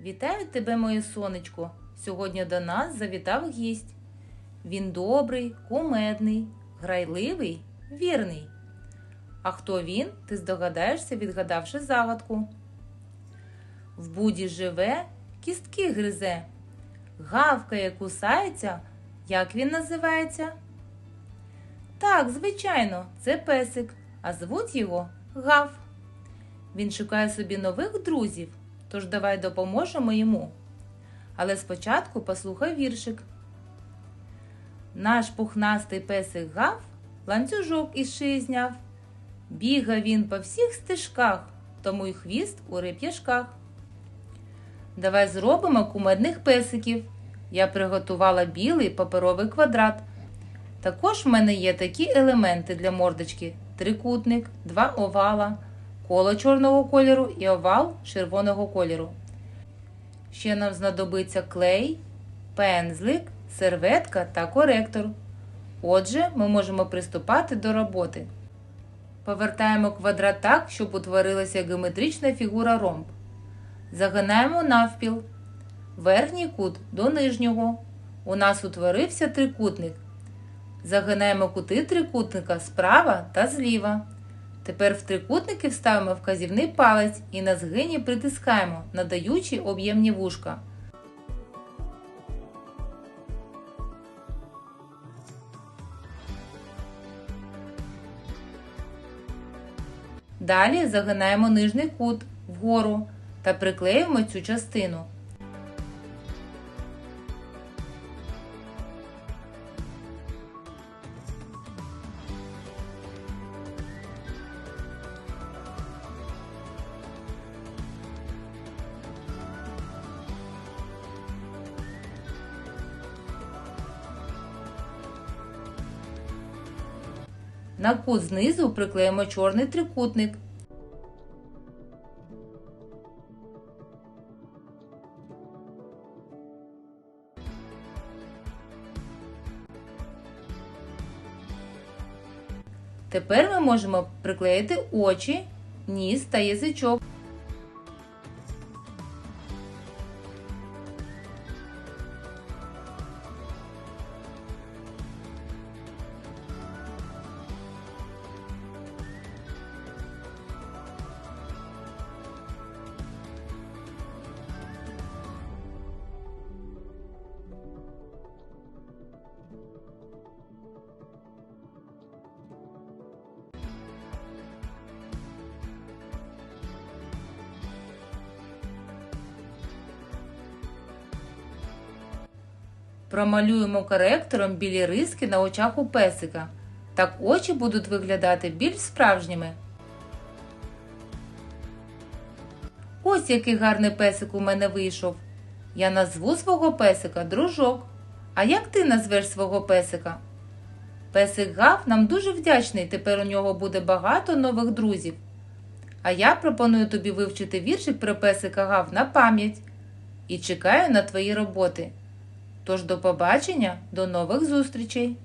Вітаю тебе, моє сонечко. Сьогодні до нас завітав гість. Він добрий, кумедний, грайливий, вірний. А хто він, ти здогадаєшся, відгадавши загадку. В буді живе, кістки гризе, гавкає, кусається. Як він називається? Так, звичайно, це песик, а звуть його Гав. Він шукає собі нових друзів, тож давай допоможемо йому. Але спочатку послухай віршик. Наш пухнастий песик Гав ланцюжок із шиї зняв. Бігав він по всіх стежках, тому й хвіст у реп'яшках. Давай зробимо кумедних песиків. Я приготувала білий паперовий квадрат. Також в мене є такі елементи для мордочки: трикутник, два овала, коло чорного кольору і овал червоного кольору. Ще нам знадобиться клей, пензлик, серветка та коректор. Отже, ми можемо приступати до роботи. Повертаємо квадрат так, щоб утворилася геометрична фігура ромб. Загинаємо навпіл. Верхній кут до нижнього. У нас утворився трикутник. Загинаємо кути трикутника справа та зліва. Тепер в трикутники вставимо вказівний палець і на згині притискаємо, надаючи об'ємні вушка. Далі загинаємо нижній кут вгору та приклеюємо цю частину. На кут знизу приклеїмо чорний трикутник. Тепер ми можемо приклеїти очі, ніс та язичок. Промалюємо коректором білі риски на очах у песика. Так очі будуть виглядати більш справжніми. Ось який гарний песик у мене вийшов. Я назву свого песика дружок. А як ти назвеш свого песика? Песик Гав нам дуже вдячний, тепер у нього буде багато нових друзів. А я пропоную тобі вивчити віршик про песика Гав на пам'ять і чекаю на твої роботи. Тож до побачення, до нових зустрічей!